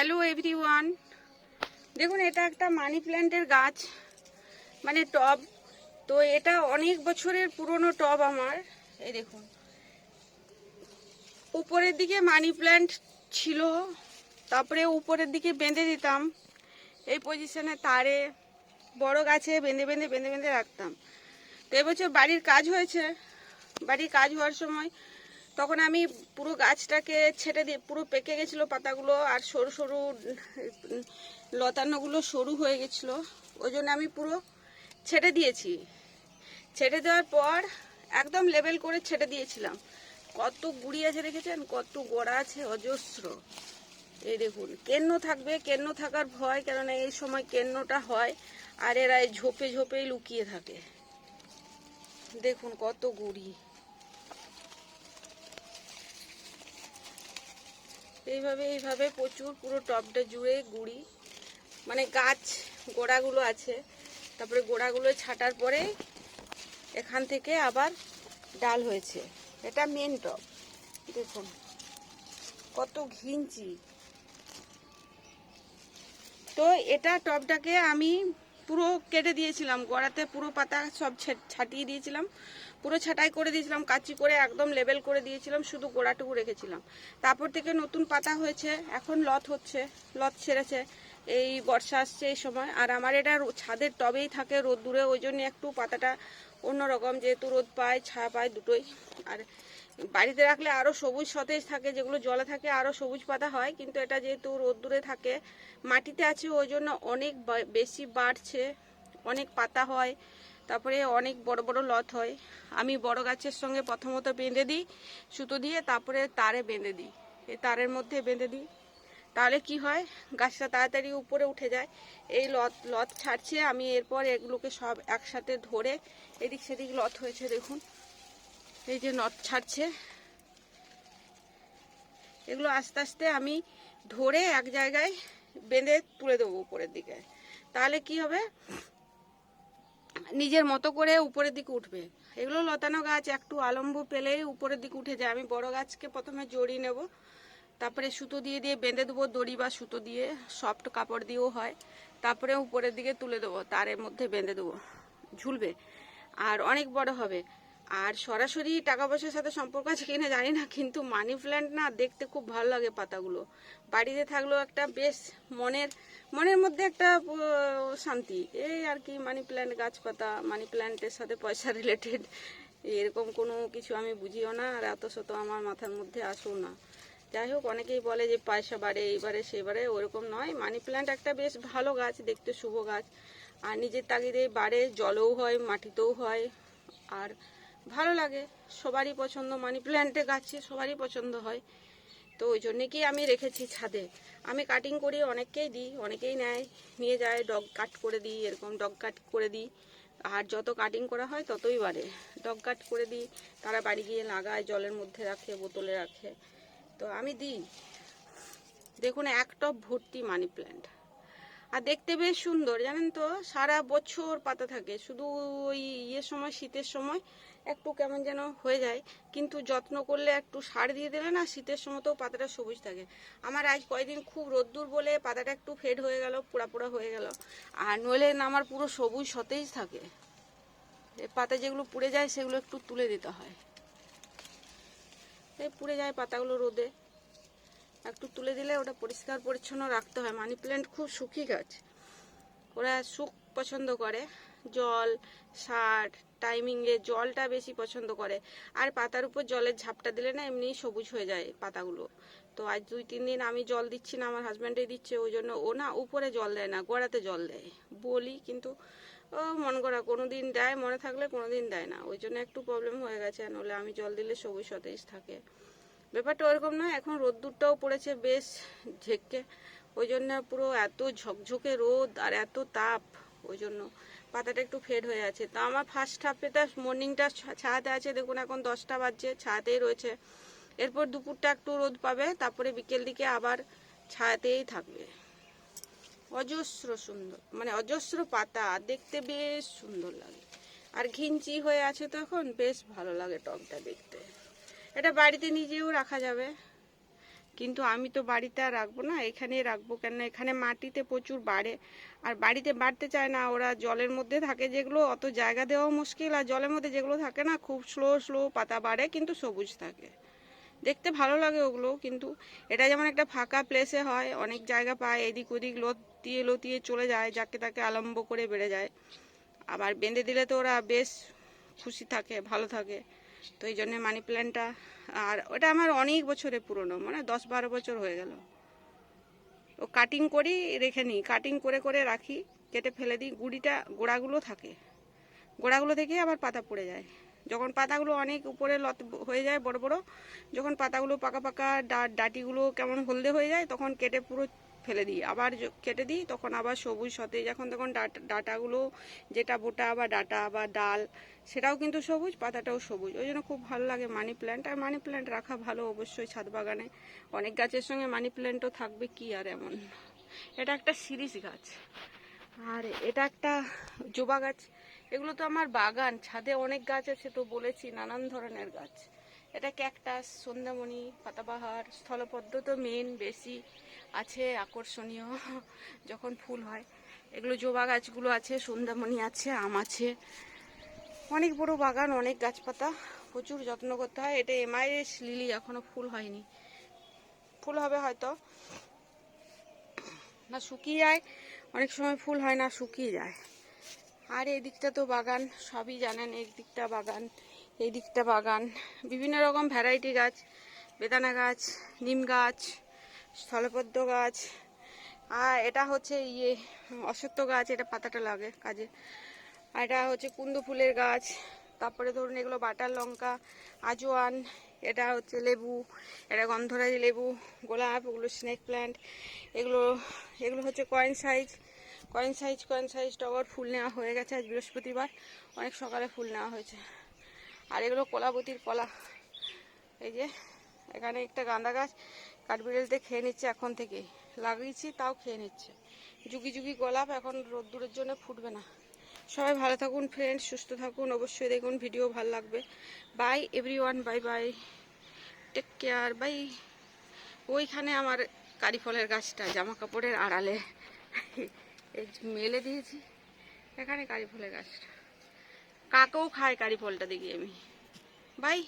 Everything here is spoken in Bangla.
হ্যালো এভরিওয়ান দেখুন, এটা একটা মানি প্ল্যান্টের গাছ মানে টব। তো এটা অনেক বছরের পুরনো টব আমার। এই দেখুন। উপরের দিকে মানি প্ল্যান্ট ছিল, তারপরে উপরের দিকে বেঁধে দিতাম। এই পজিশনে তারে বড় গাছে বেঁধে বেঁধে বেঁধে বেঁধে রাখতাম। তো এবছর বাড়ির কাজ হয়েছে। বাড়ির কাজ হওয়ার সময় তখন আমি পুরো গাছটাকে ছেটে দিয়ে, পুরো পেকে গেছিল পাতাগুলো আর সরু সরু লতানোগুলো সরু হয়ে গেছিল। ওই জন্য আমি পুরো ছেটে দিয়েছি। ছেটে দেওয়ার পর একদম লেবেল করে ছেটে দিয়েছিলাম। কত গুড়ি আছে দেখেছেন? কত গোড়া আছে, অজস্র। এই দেখুন, কেন্ন থাকবে, কেন্ন থাকার ভয়, কেননা এই সময় কেন্নটা হয় আর এরা ঝোপে ঝোপেই লুকিয়ে থাকে। দেখুন কত গুড়ি। এইভাবে এইভাবে প্রচুর পুরো টপটা জুড়ে গুড়ি। মানে গাছ, গোড়াগুলো আছে। তারপরে গোড়াগুলো ছাটার পরে এখান থেকে আবার ডাল হয়েছে। এটা মেন টপ দেখুন, কত ঘিঞ্চি। তো এটা টবটাকে আমি পুরো কেটে দিয়েছিলাম। গোড়াতে পুরো পাতা সব ছাটিয়ে দিয়েছিলাম। পুরো ছাটাই করে দিয়েছিলাম, কাচি করে একদম লেবেল করে দিয়েছিলাম, শুধু গোড়াটুকু রেখেছিলাম। তারপর থেকে নতুন পাতা হয়েছে, এখন লত হচ্ছে লত ছেড়েছে, এই বর্ষা আসছে এই সময়। আর আমার এটা ছাদের টবেই থাকে রোদ দূরে, ওই জন্য একটু পাতাটা অন্যরকম, যেহেতু রোদ পায়, ছায়া পায় দুটোই। আর বাড়িতে রাখলে আরও সবুজ সতেজ থাকে, যেগুলো জলে থাকে আরও সবুজ পাতা হয়, কিন্তু এটা যেহেতু রোদ্দুরে থাকে, মাটিতে আছে, ওই জন্য অনেক বেশি বাড়ছে, অনেক পাতা হয়। তারপরে অনেক বড় বড় লত হয়। আমি বড় গাছের সঙ্গে প্রথমত বেঁধে দিই, সুতো দিয়ে তারপরে তারে বেঁধে দিই। এই তারের মধ্যে বেঁধে দিই। তাহলে কি হয়, গাছটা তাড়াতাড়ি উপরে উঠে যায়। এই লত লত ছাড়ছে, আমি এরপর এগুলোকে সব একসাথে ধরে এদিক সেদিক লত হয়েছে, দেখুন। এই যে নট ছাড়ছে। এগুলো আস্তে আস্তে আমি ধরে এক জায়গায় বেঁধে তুলে দেবো উপরের দিকে। তাহলে কি হবে নিজের মতো করে উপরের দিকে উঠবে। এগুলো লতানো গাছ, একটু আলম্ব পেলেই উপরের দিকে উঠে যায়। আমি বড় গাছকে প্রথমে জড়িয়ে নেব। তারপরে সুতো দিয়ে দিয়ে বেঁধে দেবো, দড়ি বা সুতো দিয়ে, সফট কাপড় দিয়েও হয়। তারপরে উপরের দিকে তুলে দেবো, তারের মধ্যে বেঁধে দেবো। ঝুলবে। আর অনেক বড় হবে। আর সরাসরি টাকা পয়সার সাথে সম্পর্ক আছে কিনা জানি না, কিন্তু মানি প্ল্যান্ট না দেখতে খুব ভালো লাগে পাতাগুলো। বাড়িতে থাকলেও একটা বেশ মনের মনের মধ্যে একটা শান্তি। এই আর কি মানি প্ল্যান্ট গাছপাতা মানি প্ল্যান্টের সাথে পয়সা রিলেটেড এরকম কোনো কিছু আমি বুঝিও না আর এত শত আমার মাথার মধ্যে আসেও না। যাই হোক, অনেকেই বলে যে পয়সা বাড়ে এইবারে সেবারে ওরকম নয়। মানি প্ল্যান্ট একটা বেশ ভালো গাছ, দেখতে শুভ গাছ। আর নিজের তাগিদে বাড়ে, জলেও হয়, মাটিতেও হয়। আর ভালো লাগে। সবারই পছন্দ। মানি প্ল্যান্টে গাছে সবারই পছন্দ হয়। তো ওই জন্যে কি আমি রেখেছি ছাদে। আমি কাটিং করি, অনেককেই দিই, অনেকেই নেয়। নিয়ে যায় ডগ কাট করে দিই, এরকম ডগ কাট করে দিই। আর যত কাটিং করা হয় ততই বাড়ে। ডগ কাট করে দিই, তারা বাড়ি গিয়ে লাগায়, জলের মধ্যে রাখে, বোতলে রাখে। তো আমি দিই। দেখুন, এক টপ ভর্তি মানি প্ল্যান্ট। আর দেখতে বেশ সুন্দর, জানেন তো? সারা বছর পাতা থাকে, শুধু ওই ইয়ের সময়, শীতের সময় একটু কেমন যেন হয়ে যায়। কিন্তু যত্ন করলে একটু সার দিয়ে দিলে না, শীতের সময় তো পাতাটা সবুজ থাকে। আমার আজ কয়েকদিন খুব রোদ্দুর বলে পাতাটা একটু ফেড হয়ে গেল, পোড়া পোড়া হয়ে গেল। আর নইলে না আমার পুরো সবুজ সতেজ থাকে। পাতা যেগুলো পুড়ে যায়, সেগুলো একটু তুলে দিতে হয়। এই পুড়ে যায় পাতাগুলো রোদে। একটু তুলে দিলে ওটা পরিষ্কার পরিচ্ছন্ন রাখতে হয়। মানি প্ল্যান্ট খুব সুখী গাছ। ওরা সুখ পছন্দ করে। জল, সার টাইমিংয়ে জলটা বেশি পছন্দ করে। আর পাতার উপর জলের ঝাপটা দিলে না এমনি সবুজ হয়ে যায় পাতাগুলো। তো আজ দুই, তিন দিন আমি জল দিচ্ছি না, আমার হাজব্যান্ডে দিচ্ছে, ওই জন্য ও না উপরে জল দেয় না, গোড়াতে জল দেয়। বলি কিন্তু ও মন করা কোনো দিন দেয়, মনে থাকলে কোনো দিন দেয় না। ওই জন্য একটু প্রবলেম হয়ে গেছে নলে আমি জল দিলে সবুজ সতেজ থাকে। ব্যাপারটা ওরকম নয়, এখন রোদ্দুরটাও পড়েছে বেশ ঝেঁকে। ওই জন্য পুরো এত ঝকঝকে রোদ আর এত তাপ, ওই জন্য পাতাটা একটু ফেড হয়ে আছে। তো আমার ফার্স্ট হাফেটা মর্নিংটা ছায়াতে আছে, দেখুন এখন দশটা বাজছে ছায়াতেই রয়েছে। এরপর দুপুরটা একটু রোদ পাবে, তারপরে বিকেল দিকে আবার ছায়াতেই থাকবে। অজস্র সুন্দর মানে অজস্র পাতা, দেখতে বেশ সুন্দর লাগে। আর ঘিঞ্চি হয়ে আছে তখন, বেশ ভালো লাগে টবটা দেখতে। এটা বাড়িতে নিজেও রাখা যাবে। কিন্তু আমি তো বাড়িতে আর রাখব না, এখানেই রাখব কেন এখানে মাটিতে প্রচুর বাড়ে। আর বাড়িতে বাড়তে চায় না, ওরা জলের মধ্যে থাকে যেগুলো, অত জায়গা দেওয়াও মুশকিল। আর জলের মধ্যে যেগুলো থাকে না, খুব স্লো স্লো পাতা বাড়ে, কিন্তু সবুজ থাকে। দেখতে ভালো লাগে ওগুলো, কিন্তু এটা যেমন একটা ফাঁকা প্লেসে হয়, অনেক জায়গা পায়, এদিক ওদিক লতিয়ে লতিয়ে চলে যায়, যাকে তাকে আলম্ব করে বেড়ে যায়। আবার বেঁধে দিলে তো ওরা বেশ খুশি থাকে, ভালো থাকে। তো এই জন্য মানি প্ল্যান্টটা আর ওটা আমার অনেক বছরে পুরনো মানে দশ বারো বছর হয়ে গেল। ও কাটিং করি, রেখে নিই। কাটিং করে করে রাখি, কেটে ফেলে দিই। গুড়িটা, গোড়াগুলো থাকে। গোড়াগুলো থেকে আবার পাতা পড়ে যায়। যখন পাতাগুলো অনেক উপরে লত, হয়ে যায় বড় বড়, যখন পাতাগুলো পাকা পাকা ডাঁটিগুলো কেমন হলদে হয়ে যায়, তখন কেটে পুরো ফেলে দিই। আবার কেটে দিই, তখন আবার সবুজ সতেজ। যখন তখন ডাটা ডাটাগুলো যেটা বোটা বা ডাটা বা ডাল, সেটাও কিন্তু সবুজ, পাতাটাও সবুজ। ওই জন্য খুব ভালো লাগে মানি প্ল্যান্ট। আর মানি প্ল্যান্ট রাখা ভালো অবশ্যই ছাদ বাগানে। অনেক গাছের সঙ্গে মানি প্ল্যান্টও থাকবে, কি আর এমন। এটা একটা সিরিজ গাছ। আর এটা একটা জবা গাছ। এগুলো তো আমার বাগান। ছাদে অনেক গাছ আছে, তো বলেছি, নানান ধরনের গাছ। এটা ক্যাকটাস সন্ধ্যামণি পাতাবাহার স্থলপদ্ম তো মেন বেশি আছে, আকর্ষণীয় যখন ফুল হয়। এগুলো জবা গাছগুলো আছে সন্ধ্যামণি আছে, আম আছে। অনেক বড় বাগান, অনেক গাছপাতা, প্রচুর যত্ন করতে হয়। এটা এমআইএস লিলি এখনও ফুল হয়নি। ফুল হবে হয়তো। না, শুকিয়ে যায়। অনেক সময় ফুল হয় না, শুকিয়ে যায়। আর এই দিকটা তো বাগান, সবই জানেন এই দিকটা বাগান। এই দিকটা বাগান। বিভিন্ন রকম ভ্যারাইটি গাছ, বেদানা গাছ, নিম গাছ, স্থলপদ্ম গাছ, আর এটা হচ্ছে ইয়ে অশ্বত্থ গাছ, এটা পাতাটা লাগে কাজে। আর এটা হচ্ছে কুন্দ ফুলের গাছ, তারপরে ধরুন এগুলো বাটার লঙ্কা আজওয়ান এটা হচ্ছে লেবু, এটা গন্ধরাজ লেবু, গোলাপ, ওগুলো স্নেক প্ল্যান্ট এগুলো এগুলো হচ্ছে coin size coin size coin size টগর ফুল নেওয়া হয়ে গেছে আজ বৃহস্পতিবার, অনেক সকালে ফুল নেওয়া হয়েছে। আর এগুলো কলাবতীর কলা। এই যে, এখানে একটা গাঁদা গাছ কাঠবিড়েলতে খেয়ে নিচ্ছে এখন থেকে লাগিয়েছি, তাও খেয়ে নিচ্ছে। যুগি যুগি গোলাপ এখন রোদ্দুরের জন্য ফুটবে না। সবাই ভালো থাকুন ফ্রেন্ড সুস্থ থাকুন। অবশ্যই দেখুন ভিডিও ভালো লাগবে। Bye everyone bye bye take care bye ওইখানে আমার কারি ফলের গাছটা, জামা কাপড়ের আড়ালে। মেলে দিয়েছি। এখানে কারি ফলের গাছটা। কাকেও খায় কারি ফলটা দেখি আমি। বাই।